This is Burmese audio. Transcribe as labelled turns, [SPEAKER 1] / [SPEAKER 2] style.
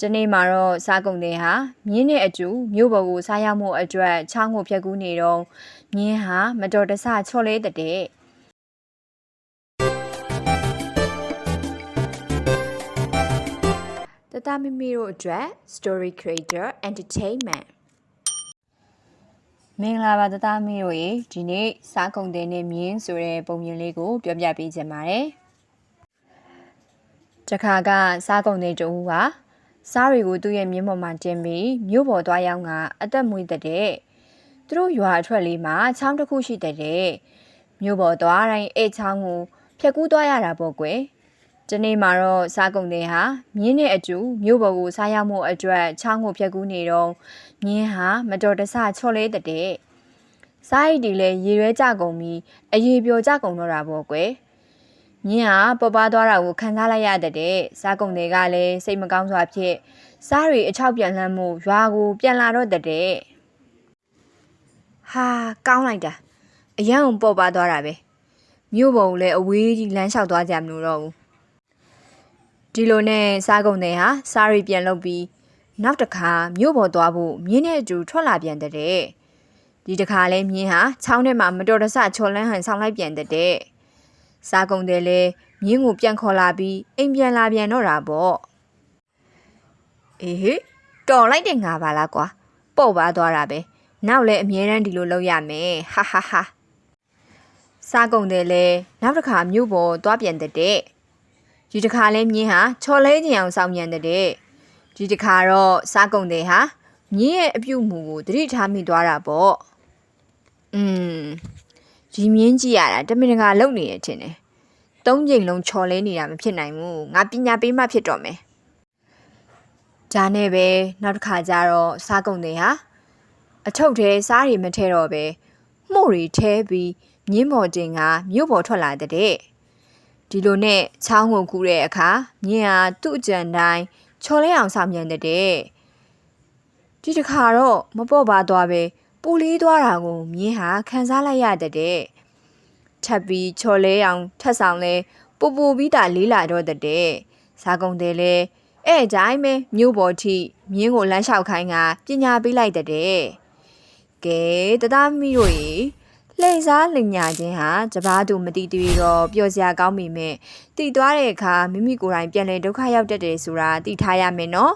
[SPEAKER 1] ဒီနေ့မှာတော့စားကုန်တဲ့ဟာမြင်းနဲ့အကျူမြို့ပေါ်ကိုစားရောက်မှုအတွက်ချောင်းကိုဖြတ်ကူးနေတော့မြင်းဟာမတော်တဆချော်လေးတဲ့တဲ့တတမမီတို့အတွက် story creator entertainment မင်္ဂလာပါတတမီတို့ရေဒီနေ့စားကုန်တဲ့နဲ့မြင်းဆိုတဲ့ပုံပြင်လေးကိုပြောပြပေးချင်ပါတယ်တခါကစားကုန်တဲ့တူက စားတွေကိုသူ့ရဲ့မြင်းပေါ်မှာတင်ပြီးမြို့ပေါ်သွားရောက်ကအသက်မွေးတဲ့တဲ့သူတို့ရွာအထွက်လေးမှာချောင်းတစ်ခုရှိတဲ့တဲ့မြို့ပေါ်သွားတိုင်းအဲ့ချောင်းကိုဖြတ်ကူးသွားရတာပေါ့ကွယ်ဒီနေ့မှာတော့စားကုန်တဲ့ဟာမြင်းနဲ့အကျူမြို့ပေါ်ကိုစားရောက်မှုအတွက်ချောင်းကိုဖြတ်ကူးနေတော့မြင်းဟာမတော်တဆချော်လေးတဲ့တဲ့စားရည်တွေလည်းရေရွဲကြကုန်ပြီးအရေပျော်ကြကုန်တော့တာပေါ့ကွယ် မြင်းဟာပေါ်ပါသွားတာကိုခံစားလိုက်ရတဲ့တဲ့စားကုန်တွေကလည်းစိတ်မကောင်းစွာဖြစ်စားတွေအချောက်ပြန်လှမ်းမှုရွာကိုပြန်လာတော့တဲ့တဲ့ဟာကောင်းလိုက်တာအရန်ကိုပေါ်ပါသွားတာပဲမြို့ပေါ်ကိုလည်းအဝေးကြီးလမ်းလျှောက်သွားကြမလို့တော့ဘူးဒီလိုနဲ့စားကုန်တွေဟာစားရီပြန်လုပ်ပြီးနောက်တစ်ခါမြို့ပေါ်သွားဖို့မြင်းနဲ့အတူထွက်လာပြန်တဲ့တဲ့ဒီတစ်ခါလဲမြင်းဟာချောင်းထဲမှာမတော်တဆချော်လန်းဟန်ဆောင်လိုက်ပြန်တဲ့တဲ့ စားကုန်တယ်လဲမြင်းကိုပြန်ခေါ်လာပြီးအိမ်ပြန်လာပြန်တော့တာပေါ့အေးဟေးတော်လိုက်တဲ့ငါပါလားကွာပေါ့ပါသွားတာပဲနောက်လဲအမြဲတမ်းဒီလိုလုပ်ရမယ်ဟာဟာဟာစားကုန်တယ်လဲနောက်တစ်ခါမြို့ပေါ်သွားပြန်တဲ့တဲ့ဒီတစ်ခါလဲမြင်းဟာချော်လဲကျင်အောင်စောင့်ညံတဲ့တဲ့ဒီတစ်ခါတော့စားကုန်တယ်ဟာမြင်းရဲ့အပြုတ်မှုကိုတတိထားမိသွားတာပေါ့อืม ဒီမြင်းကြည့်ရတာတမင်တကာလုံနေရထင်တယ်သုံးချိန်လုံးချော်လဲနေတာမဖြစ်နိုင်ဘူးငါပညာပေးမှဖြစ်တော့မယ်ဒါနဲ့ပဲနောက်တစ်ခါကျတော့စားကုန်တယ်ဟာအထုပ်ထဲစားတွေမထဲတော့ပဲမှုတွေထဲပြီးမြင်းပေါ်တင်ကမြို့ပေါ်ထွက်လာတဲ့တဲ့ဒီလိုနဲ့ချောင်းကိုကူးတဲ့အခါမြင်းဟာသူ့အကြံတိုင်းချော်လဲအောင်ဆောင်မြန်တဲ့တဲ့ဒီတစ်ခါတော့မပေါ့ပါသွားပဲ ပူလေးသွားတာကိုမြင်းဟာခံစားလိုက်ရတဲ့တဲ့ထပ်ပြီးချော်လဲအောင်ထက်ဆောင်လဲပူပူပြီးတာလေးလာတော့တဲ့တဲ့စားကုန်တယ်လဲအဲ့အတိုင်းပဲမြို့ပေါ်ထိမြင်းကိုလမ်းလျှောက်ခိုင်းကပညာပေးလိုက်တဲ့တဲ့ကဲတသားမီတို့ရေလှည့်စားလင်ညာခြင်းဟာတပားသူမတိတွေ့တော့ပျော်စရာကောင်းမိမဲ့တည်သွားတဲ့အခါမိမိကိုယ်တိုင်ပြန်လဲဒုက္ခရောက်တတ်တယ်ဆိုတာသိထားရမယ်နော်